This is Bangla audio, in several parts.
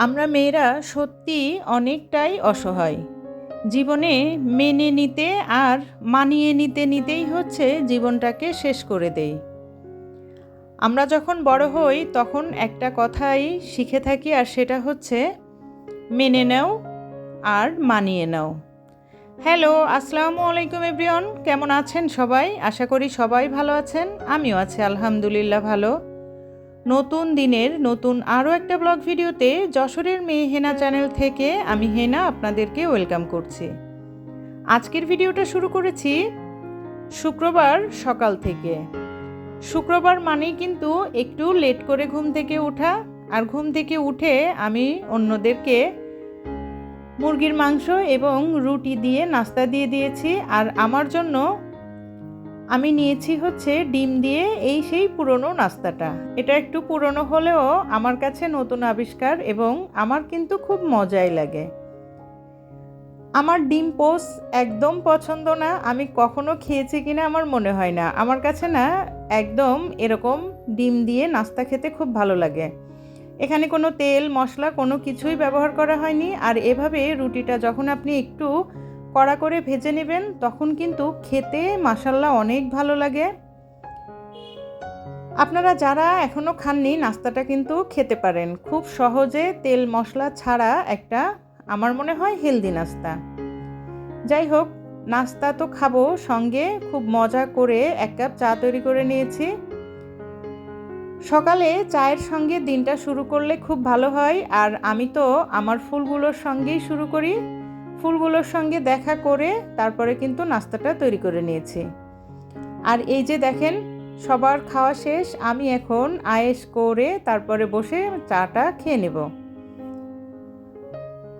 আমরা মেয়েরা সত্যি অনেকটাই অসহায়। জীবনে মেনে নিতে আর মানিয়ে নিতে নিতেই হচ্ছে জীবনটাকে শেষ করে দেই। আমরা যখন বড় হই, তখন একটা কথাই শিখে থাকি, আর সেটা হচ্ছে, মেনে নাও আর মানিয়ে নাও। হ্যালো, আসসালামু আলাইকুম এভরিওন কেমন আছেন সবাই? আশা করি সবাই ভালো আছেন, আমিও আছি, আলহামদুলিল্লাহ ভালো। নতুন দিনের নতুন আরও একটা ব্লগ ভিডিওতে যশোরের মেয়ে হেনা চ্যানেল থেকে আমি হেনা আপনাদেরকে ওয়েলকাম করছি। আজকের ভিডিওটা শুরু করেছি শুক্রবার সকাল থেকে। শুক্রবার মানেই কিন্তু একটু লেট করে ঘুম থেকে ওঠা আর ঘুম থেকে উঠে আমি অন্যদেরকে মুরগির মাংস এবং রুটি দিয়ে নাস্তা দিয়ে দিয়েছি আর আমার জন্য আমি নিয়েছি হচ্ছে ডিম দিয়ে এই সেই পুরনো নাস্তাটা। এটা একটু পুরনো হলেও আমার কাছে নতুন আবিষ্কার এবং আমার কিন্তু খুব মজাই লাগে। আমার ডিম পোস একদম পছন্দ না, আমি কখনো খেয়েছি কিনা আমার মনে হয় না। আমার কাছে না একদম এরকম ডিম দিয়ে নাস্তা খেতে খুব ভালো লাগে। এখানে কোনো তেল, মশলা কোনো কিছুই ব্যবহার করা হয়নি। আর এভাবে রুটিটা যখন আপনি একটু কড়া করে ভেজে নেবেন, তখন কিন্তু খেতে মাসাল্লা অনেক ভালো লাগে। আপনারা যারা এখনও খাননি, নাস্তাটা কিন্তু খেতে পারেন। খুব সহজে তেল মশলা ছাড়া একটা, আমার মনে হয়, হেলদি নাস্তা। যাই হোক, নাস্তা তো খাব সঙ্গে, খুব মজা করে এক কাপ চা তৈরি করে নিয়েছি। সকালে চায়ের সঙ্গে দিনটা শুরু করলে খুব ভালো হয়, আর আমি তো আমার ফুলগুলোর সঙ্গেই শুরু করি। ফুলগুলোর সঙ্গে দেখা করে তারপরে কিন্তু নাস্তাটা তৈরি করে নিয়েছি। আর এই যে দেখেন, সবার খাওয়া শেষ, আমি এখন আয়েস করে তারপরে বসে চাটা খেয়ে নেব।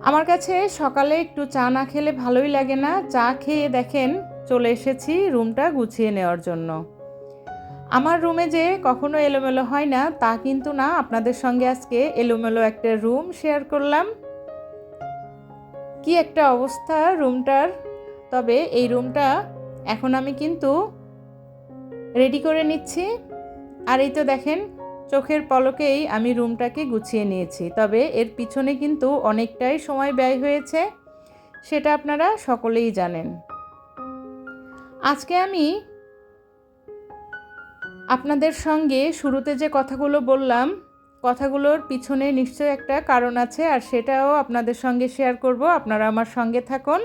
আমার কাছে সকালে একটু চা না খেলে ভালোই লাগে না। চা খেয়ে দেখেন, চলে এসেছি রুমটা গুছিয়ে নেওয়ার জন্য। আমার রুমে যে কখনো এলোমেলো হয় না, তা কিন্তু না, আপনাদের সঙ্গে আজকে এলোমেলো একটা রুম শেয়ার করলাম। কি একটা অবস্থা রুমটার? তবে এই রুমটা এখন আমি কিন্তু রেডি করে নিচ্ছি। আর এই তো দেখেন, চোখের পলকেই আমি রুমটাকে গুছিয়ে নিয়েছি। তবে এর পিছনে কিন্তু অনেকটাই সময় ব্যয় হয়েছে, সেটা আপনারা সকলেই জানেন। আজকে আমি আপনাদের সঙ্গে শুরুতে যে কথাগুলো বললাম কথাগুলোর পিছনে নিশ্চয় একটা কারণ আছে আর সেটাও আপনাদের সঙ্গে শেয়ার করব। আপনারা আমার সঙ্গে থাকুন।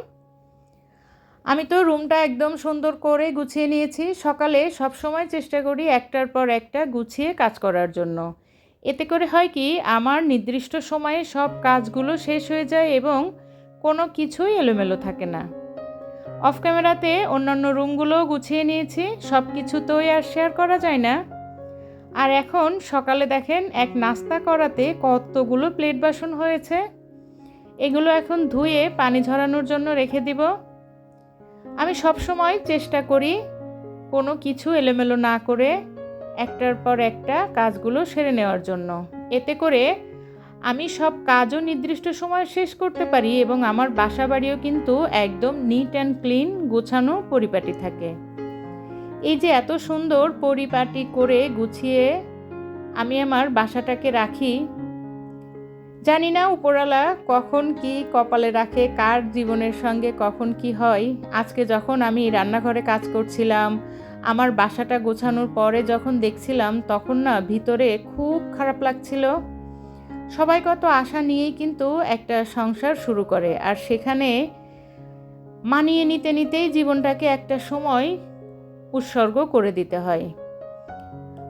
আমি তো রুমটা একদম সুন্দর করে গুছিয়ে নিয়েছি। সকালে সব সময় চেষ্টা করি একটার পর একটা গুছিয়ে কাজ করার জন্য। এতে করে হয় কি, আমার নির্দিষ্ট সময়ে সব কাজগুলো শেষ হয়ে যায় এবং কোনো কিছুই এলোমেলো থাকে না। অফ ক্যামেরাতে অন্যান্য রুমগুলোও গুছিয়ে নিয়েছি। সব কিছু তোই আর শেয়ার করা যায় না। আর এখন সকালে দেখেন এক নাস্তা করাতে কতগুলো প্লেট বাসন হয়েছে। এগুলো এখন ধুয়ে পানি ঝরানোর জন্য রেখে দিব। আমি সব সময় চেষ্টা করি কোনো কিছু এলোমেলো না করে একটার পর একটা কাজগুলো সেরে নেওয়ার জন্য। এতে করে আমি সব কাজও নির্দিষ্ট সময় শেষ করতে পারি এবং আমার বাসা বাড়িও কিন্তু একদম নিট অ্যান্ড ক্লিন গোছানো পরিপাটি থাকে। এই যে এত সুন্দর পরিপাটি করে গুছিয়ে আমি আমার বাসাটাকে রাখি, জানি না উপরালা কখন কি কপালে রাখে, কার জীবনের সঙ্গে কখন কি হয়। আজকে যখন আমি রান্নাঘরে কাজ করছিলাম, আমার বাসাটা গোছানোর পরে যখন দেখছিলাম, তখন না ভিতরে খুব খারাপ লাগছিল। সবাই কত আশা নিয়েই কিন্তু একটা সংসার শুরু করে, আর সেখানে মানিয়ে নিতে নিতেই জীবনটাকে একটা সময় উৎসর্গ করে দিতে হয়।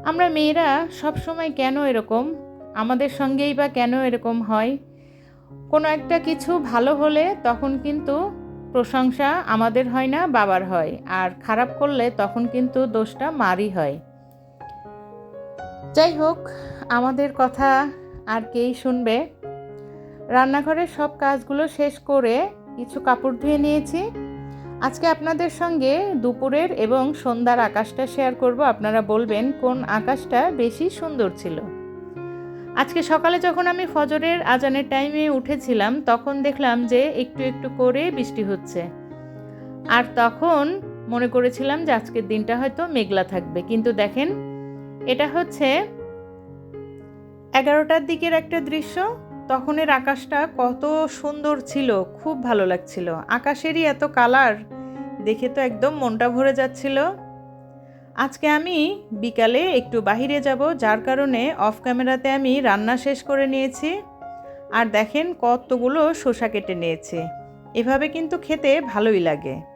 আমরা মেয়েরা সব সময় কেন এরকম? আমাদের সঙ্গেই বা কেন এরকম হয়? কোনো একটা কিছু ভালো হলে তখন কিন্তু প্রশংসা আমাদের হয় না, বাবার হয়। আর খারাপ করলে তখন কিন্তু দোষটা মারই হয়। যাই হোক, আমাদের কথা আর কেই শুনবে? রান্নাঘরের সব কাজগুলো শেষ করে কিছু কাপড় ধুয়ে নিয়েছি। আজকে আপনাদের সঙ্গে দুপুরের এবং সন্ধ্যার আকাশটা শেয়ার করব। আপনারা বলবেন, কোন আকাশটা বেশি সুন্দর ছিল? আজকে সকালে যখন আমি ফজরের আজানের টাইমে উঠেছিলাম, তখন দেখলাম যে একটু একটু করে বৃষ্টি হচ্ছে। আর তখন মনে করেছিলাম যে আজকের দিনটা হয়তো মেঘলা থাকবে। কিন্তু দেখেন, এটা হচ্ছে এগারোটার দিকের একটা দৃশ্য। তখনের আকাশটা কত সুন্দর ছিল, খুব ভালো লাগছিল। আকাশেরই এত কালার দেখে তো একদম মনটা ভরে যাচ্ছিল। আজকে আমি বিকালে একটু বাহিরে যাব, যার কারণে অফ ক্যামেরাতে আমি রান্না শেষ করে নিয়েছি। আর দেখেন কতগুলো শসা কেটে নিয়েছি। এভাবে কিন্তু খেতে ভালোই লাগে।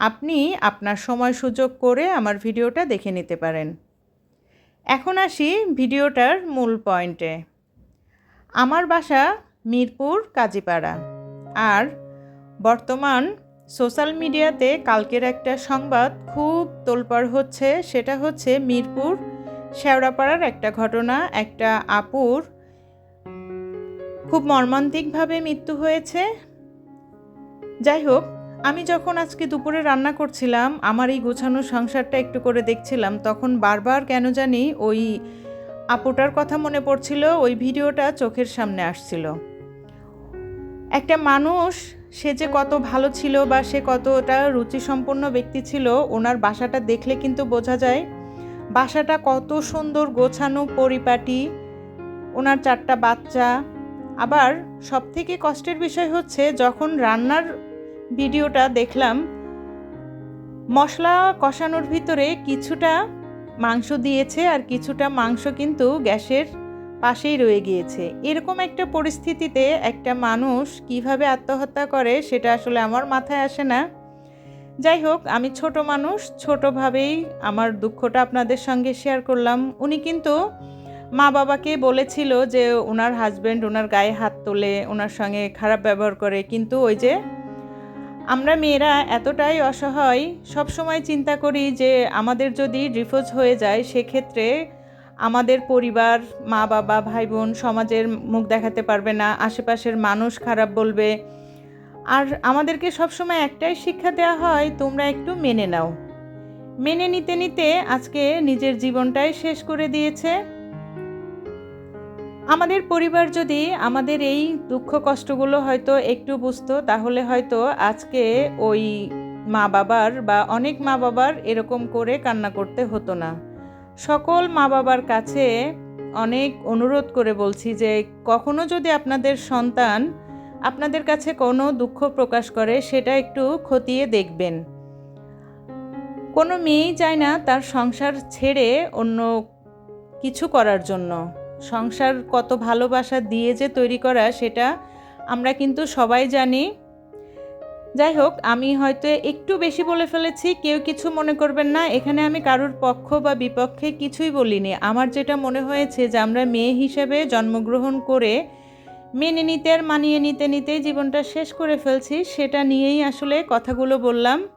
আপনি আপনার সময় সুযোগ করে আমার ভিডিওটা দেখে নিতে পারেন। এখন আসি ভিডিওটার মূল পয়েন্টে। আমার বাসা মিরপুর, কাজীপাড়া। আর বর্তমান সোশ্যাল মিডিয়াতে কালকের একটা সংবাদ খুব তোলপাড় হচ্ছে, সেটা হচ্ছে মিরপুর, শেওড়াপাড়ার একটা ঘটনা। একটা আপুর খুব মর্মান্তিকভাবে মৃত্যু হয়েছে। যাই হোক আমি যখন আজকে দুপুরে রান্না করছিলাম, আমার এই গোছানো সংসারটা একটু করে দেখছিলাম, তখন বারবার কেন জানি ওই আপুটার কথা মনে পড়ছিল, ওই ভিডিওটা চোখের সামনে আসছিল। একটা মানুষ, সে যে কত ভালো ছিল বা সে কতটা রুচিসম্পন্ন ব্যক্তি ছিল, ওনার বাসাটা দেখলে কিন্তু বোঝা যায়, বাসাটা কত সুন্দর গোছানো পরিপাটি, ওনার চারটা বাচ্চা। আবার সবথেকে কষ্টের বিষয় হচ্ছে, যখন রান্নার ভিডিওটা দেখলাম, মশলা কষানোর ভিতরে কিছুটা মাংস দিয়েছে আর কিছুটা মাংস কিন্তু গ্যাসের পাশেই রয়ে গিয়েছে। এরকম একটা পরিস্থিতিতে একটা মানুষ কীভাবে আত্মহত্যা করে সেটা আসলে আমার মাথায় আসে না। যাই হোক, আমি ছোট মানুষ, ছোটোভাবেই আমার দুঃখটা আপনাদের সঙ্গে শেয়ার করলাম। উনি কিন্তু মা বাবাকে বলেছিল যে ওনার হাজব্যান্ড ওনার গায়ে হাত তোলে, ওনার সঙ্গে খারাপ ব্যবহার করে। কিন্তু ওই যে আমরা মেয়েরা এতটাই অসহায় সব সময় চিন্তা করি যে আমাদের যদি ডিভোর্স হয়ে যায়, সেক্ষেত্রে আমাদের পরিবার মা বাবা ভাই বোন সমাজের মুখ দেখাতে পারবে না, আশেপাশের মানুষ খারাপ বলবে। আর আমাদেরকে সবসময় একটাই শিক্ষা দেওয়া হয়, তোমরা একটু মেনে নাও। মেনে নিতে নিতে আজকে নিজের জীবনটাই শেষ করে দিয়েছে। আমাদের পরিবার যদি আমাদের এই দুঃখ কষ্টগুলো হয়তো একটু বুঝতো, তাহলে হয়তো আজকে ওই মা বাবার বা অনেক মা বাবার এরকম করে কান্না করতে হতো না। সকল মা বাবার কাছে অনেক অনুরোধ করে বলছি যে, কখনো যদি আপনাদের সন্তান আপনাদের কাছে কোনো দুঃখ প্রকাশ করে, সেটা একটু খতিয়ে দেখবেন। কোনো মেয়েই চায় না তার সংসার ছেড়ে অন্য কিছু করার জন্য। সংসার কত ভালোবাসা দিয়ে যে তৈরি করা সেটা আমরা কিন্তু সবাই জানি। যাই হোক, আমি হয়তো একটু বেশি বলে ফেলেছি, কেউ কিছু মনে করবেন না। এখানে আমি কারোর পক্ষ বা বিপক্ষে কিছুই বলিনি। আমার যেটা মনে হয়েছে যে আমরা মেয়ে হিসেবে জন্মগ্রহণ করে মেনে নিতে আর মানিয়ে নিতে নিতে জীবনটা শেষ করে ফেলছি, সেটা নিয়েই আসলে কথাগুলো বললাম।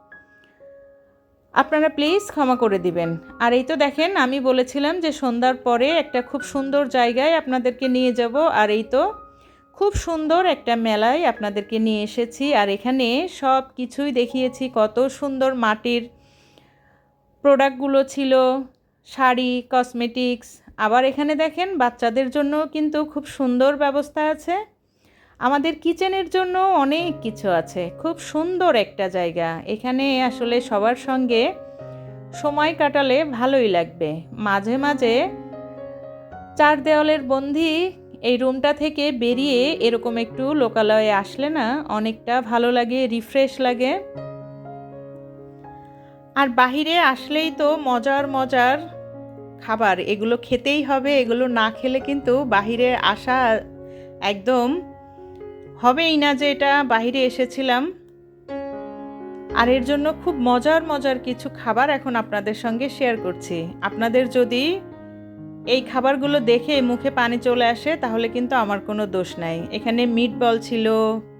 আপনারা প্লিজ ক্ষমা করে দিবেন। আর এই তো দেখেন, আমি বলেছিলাম যে সন্ধ্যার পরে একটা খুব সুন্দর জায়গায় আপনাদেরকে নিয়ে যাব, আর এই তো খুব সুন্দর একটা মেলায় আপনাদেরকে নিয়ে এসেছি, আর এখানে সব কিছুই দেখিয়েছি, কত সুন্দর মাটির প্রোডাক্টগুলো ছিল, শাড়ি কসমেটিক্স আবার এখানে দেখেন বাচ্চাদের জন্য কিন্তু খুব সুন্দর ব্যবস্থা আছে। আমাদের কিচেনের জন্য অনেক কিছু আছে। খুব সুন্দর একটা জায়গা। এখানে আসলে সবার সঙ্গে সময় কাটালে ভালোই লাগবে। মাঝে মাঝে চার দেওয়ালের বন্দি এই রুমটা থেকে বেরিয়ে এরকম একটু লোকালয়ে আসলে না অনেকটা ভালো লাগে, রিফ্রেশ লাগে। আর বাহিরে আসলেই তো মজার মজার খাবার। এগুলো খেতেই হবে, এগুলো না খেলে কিন্তু বাহিরে আসা একদম হবেই না যে এটা বাহিরে এসেছিলাম। আর এর জন্য খুব মজার মজার কিছু খাবার এখন আপনাদের সঙ্গে শেয়ার করছি। আপনাদের যদি এই খাবারগুলো দেখে মুখে পানি চলে আসে, তাহলে কিন্তু আমার কোনো দোষ নাই। এখানে মিট বল ছিল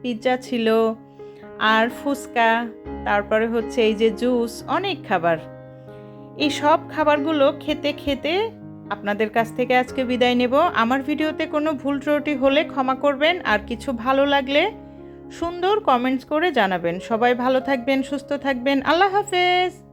পিৎজা ছিল, আর ফুচকা, তারপরে হচ্ছে এই যে জুস অনেক খাবার। এই সব খাবারগুলো খেতে খেতে আপনাদের কাছ থেকে আজকে বিদায় নেব। আমার ভিডিওতে কোনো ভুল ত্রুটি হলে ক্ষমা করবেন আর কিছু ভালো লাগলে সুন্দর কমেন্টস করে জানাবেন। সবাই ভালো থাকবেন, সুস্থ থাকবেন। আল্লাহ হাফেজ।